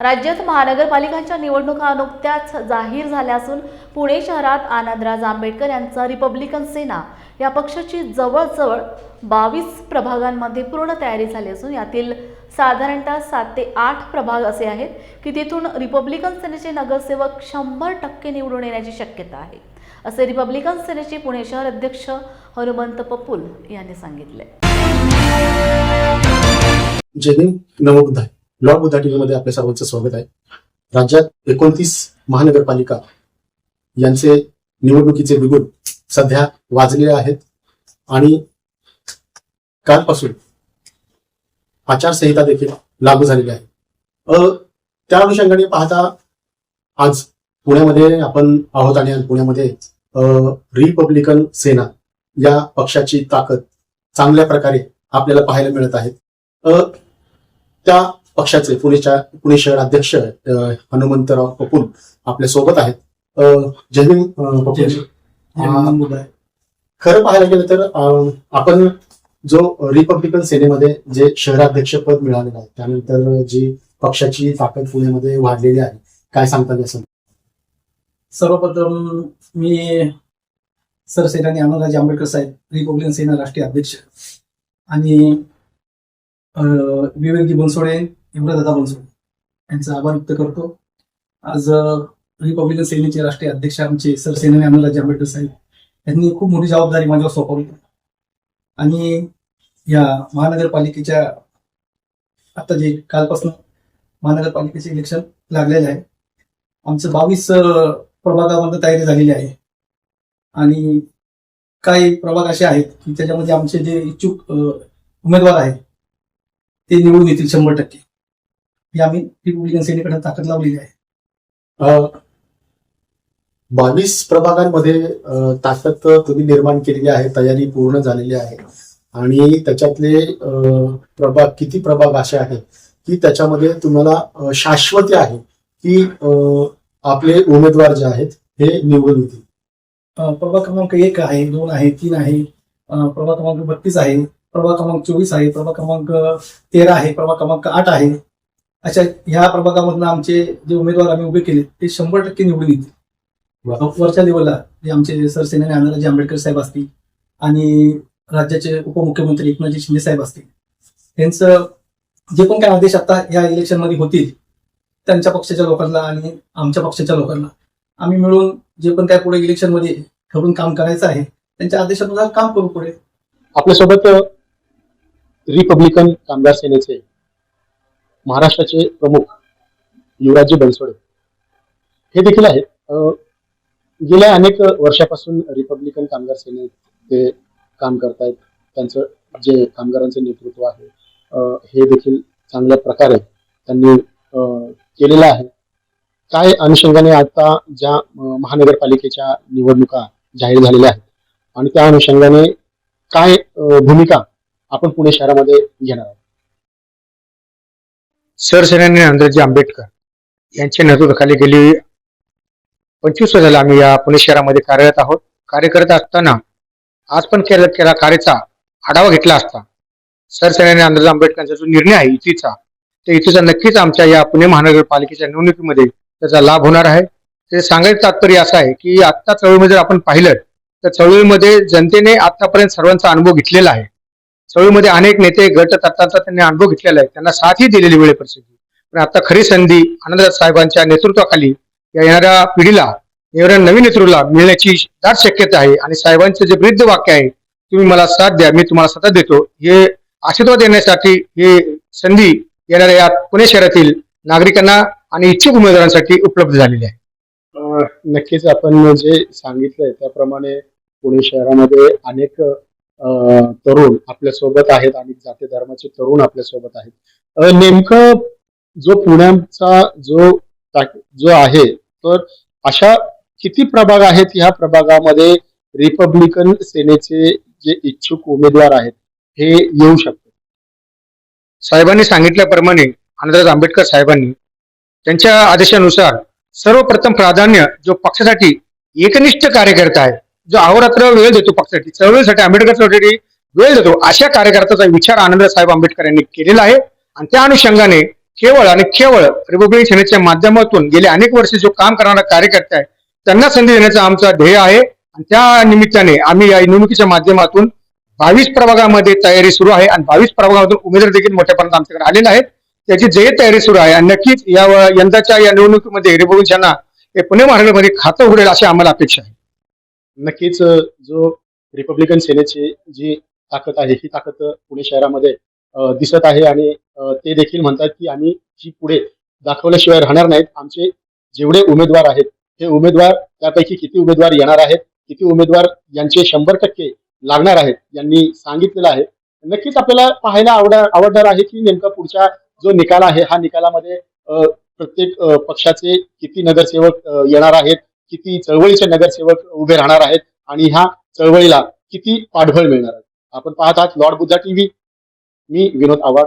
राज्यात महानगरपालिकांच्या निवडणुका नुकत्याच जाहीर झाल्या असून पुणे शहरात आनंदराज आंबेडकर यांचा रिपब्लिकन सेना या पक्षाची जवळजवळ बावीस प्रभागांमध्ये पूर्ण तयारी झाली असून यातील साधारणतः सात ते आठ प्रभाग असे आहेत की तिथून रिपब्लिकन सेनेचे नगरसेवक शंभर टक्के निवडून येण्याची शक्यता आहे. असे रिपब्लिकन सेनेचे पुणे शहर अध्यक्ष हनुमंत पपुल यांनी सांगितले. जय ब्लॉग बुद्धा टीव्हीमध्ये आपल्या सर्वांचं स्वागत आहे. राज्यात एकोणतीस महानगरपालिका यांचे निवडणुकीचे बिगुल सध्या वाजलेले आहेत. आणि कालपासून आचारसंहिता देखील लागू झालेली आहे. अ, त्या अनुषंगाने पाहता आज पुण्यामध्ये आपण आहोत आणि पुण्यामध्ये रिपब्लिकन सेना या पक्षाची ताकद चांगल्या प्रकारे आपल्याला पाहायला मिळत आहे. अ, त्या पक्षाचे पुणेच्या पुणे शहर अध्यक्ष हनुमंतराव कपूर आपल्यासोबत आहेत. अ, खरं पाहायला गेलं तर आपण जो रिपब्लिकन सेनेमध्ये जे शहराध्यक्ष पद मिळालेलं आहे त्यानंतर जी पक्षाची ताकद पुण्यामध्ये वाढलेली आहे काय सांगता येईल सर्वप्रथम मी सरसेनानी आनंदराजे आंबेडकर साहेब रिपब्लिकन सेना राष्ट्रीय अध्यक्ष आणि विवेकजी बनसोडे इंद्रदादा बनसोडे यांचा आभार व्यक्त करतो. आज रिपब्लिकन सेनेचे राष्ट्रीय अध्यक्ष आमचे सरसेनानी आनंदराजे आंबेडकर साहेब यांनी खूप मोठी जबाबदारी माझ्यावर सोपवली. आणि या महानगरपालिकेच्या आता जे कालपासून महानगरपालिकेचे इलेक्शन लागलेले आहे आमचं बावीस प्रभागामध्ये तयारी झालेली आहे. आणि काही प्रभाग असे आहेत की त्याच्यामध्ये आमचे जे इच्छुक उमेदवार आहेत ते निवडून येतील शंभर टक्के. ही आम्ही रिपब्लिकन सेनेकडे ताकद लावलेली आहे. बावीस प्रभागांमध्ये ताकद तुम्ही निर्माण केलेली आहे तयारी पूर्ण झालेली आहे. आणि त्याच्यातले प्रभाग किती प्रभाग असे आहेत की त्याच्यामध्ये तुम्हाला शाश्वती आहे की आपले उमेदवार जे आहेत हे निवडून येतील. प्रभाग क्रमांक एक आहे दोन आहे तीन आहे प्रभाग क्रमांक बत्तीस आहे प्रभाग क्रमांक चोवीस आहे प्रभाग क्रमांक तेरा आहे प्रभाग क्रमांक आठ आहे. अशा ह्या प्रभागामधनं आमचे जे उमेदवार आम्ही उभे केले ते शंभर टक्के निवडून येतील. वरच्या लेवलला जे आमचे सरसेनानी आनंदराजे आंबेडकर साहेब असतील आणि राज्याचे उपमुख्यमंत्री एकनाथजी शिंदे साहेब असतील त्यांचं जे पण काही आदेश आता या इलेक्शनमध्ये होतील त्यांच्या पक्षाच्या लोकांना आणि आमच्या पक्षाच्या लोकांना आम्ही मिळून जे पण काय पुढे इलेक्शनमध्ये ठरवून काम करायचं आहे त्यांच्या आदेशानुसार काम करू पुढे. आपल्यासोबत रिपब्लिकन कामगार सेनेचे महाराष्ट्राचे प्रमुख युवराजी बनसोडे. हे देखील आहेत. गेल्या अनेक वर्षापासून रिपब्लिकन कामगार सेनेत ते काम करतायत. त्यांचं जे कामगारांचं नेतृत्व आहे हे देखील चांगल्या प्रकारे त्यांनी केलेलं आहे. काय अनुषंगाने आता ज्या महानगरपालिकेच्या निवडणुका जाहीर झालेल्या आहेत आणि त्या अनुषंगाने काय भूमिका आपण पुणे शहरामध्ये घेणार आहोत? सरसेनानी आनंदराजे आंबेडकर यांच्या नेतृत्वाखाली गेली. पंचवीस वर्ष झाले आम्ही या पुणे शहरामध्ये कार्यरत आहोत. कार्य करत असताना आज पण केला केला कार्याचा आढावा घेतला असता. सरसेनानी आनंदराजे आंबेडकरांचा जो निर्णय आहे युतीचा त्या युतीचा नक्कीच आमच्या या पुणे महानगरपालिकेच्या निवडणुकीमध्ये त्याचा लाभ होणार आहे. ते सांगायचं तात्पर्य असं आहे की आत्ता चळवळीमध्ये जर आपण पाहिलं तर चळवळीमध्ये जनतेने आतापर्यंत सर्वांचा अनुभव घेतलेला आहे. चळवळीमध्ये अनेक नेते गट तत्वांचा त्यांनी अनुभव घेतलेला आहे. त्यांना साथही दिलेली वेळ परिस्थिती पण आता खरी संधी आनंदराज साहेबांच्या नेतृत्वाखाली या येणाऱ्या पिढीला येणाऱ्या नवीन नेतृत्वाला मिळण्याची दाट शक्यता आहे. आणि साहेबांचं जे वृद्ध वाक्य आहे तुम्ही मला साथ द्या मी तुम्हाला सतत देतो. हे आशीर्वाद देण्यासाठी हे संधी येणाऱ्या या पुणे शहरातील नागरिकांना आणि इच्छुक उमेदवारांसाठी उपलब्ध झालेली आहे. नक्कीच आपण जे सांगितलंय त्याप्रमाणे पुणे शहरामध्ये अनेक तरुण आपल्यासोबत आहेत आणि जाती धर्माचे तरुण आपल्यासोबत आहेत नेमकं जो पुण्याचा जो जो आहे तर अशा किती प्रभाग आहेत? ह्या प्रभागामध्ये रिपब्लिकन सेनेचे जे इच्छुक उमेदवार आहेत हे येऊ शकते साहेबांनी सांगितल्याप्रमाणे अनंतराज आंबेडकर साहेबांनी त्यांच्या आदेशानुसार सर्वप्रथम प्राधान्य जो पक्षासाठी एकनिष्ठ कार्यकर्ता आहे जो अहोरात्र वेळ देतो पक्षासाठी चळवळीसाठी आंबेडकर चळवळीसाठी वेळ देतो अशा कार्यकर्त्याचा विचार आनंद साहेब आंबेडकर यांनी केलेला आहे. आणि त्या अनुषंगाने केवळ आणि केवळ रिपब्लिक सेनेच्या माध्यमातून गेले अनेक वर्ष जो काम करणारा कार्यकर्ते आहे त्यांना संधी देण्याचा आमचा ध्येय आहे. आणि त्या निमित्ताने आम्ही या निवडणुकीच्या माध्यमातून बावीस प्रभागामध्ये तयारी सुरू आहे. आणि बावीस प्रभागामधून उमेदवार देखील मोठ्या प्रमाणात आमच्याकडे आलेले आहेत. त्याची जे तयारी सुरू आहे. आणि नक्कीच या यंदाच्या या निवडणुकीमध्ये रिपब्लिक सेना हे पुणे महानगरमध्ये खातं उघडेल अशी आम्हाला अपेक्षा आहे. नक्कीच जो रिपब्लिकन सेनेची जी ताकद आहे ही ताकद पुणे शहरामध्ये दिसत आहे आणि ते देखील म्हणतात की आम्ही जी पुढे दाखवल्याशिवाय राहणार नाहीत. आमचे जेवढे उमेदवार आहेत हे उमेदवार त्यापैकी किती उमेदवार येणार आहेत किती उमेदवार यांचे शंभर टक्के लागणार आहेत यांनी सांगितलेलं आहे. नक्कीच आपल्याला पाहायला आवडणार आवडणार आहे की नेमका पुढचा जो निकाल आहे हा निकालामध्ये प्रत्येक पक्षाचे किती नगरसेवक येणार आहेत किती चळवळीचे नगरसेवक उभे राहणार आहेत आणि ह्या चळवळीला किती पाठबळ मिळणार आहे? आपण पाहत आहात लॉर्ड बुद्धा टीव्ही. मी विनोद आव्हाड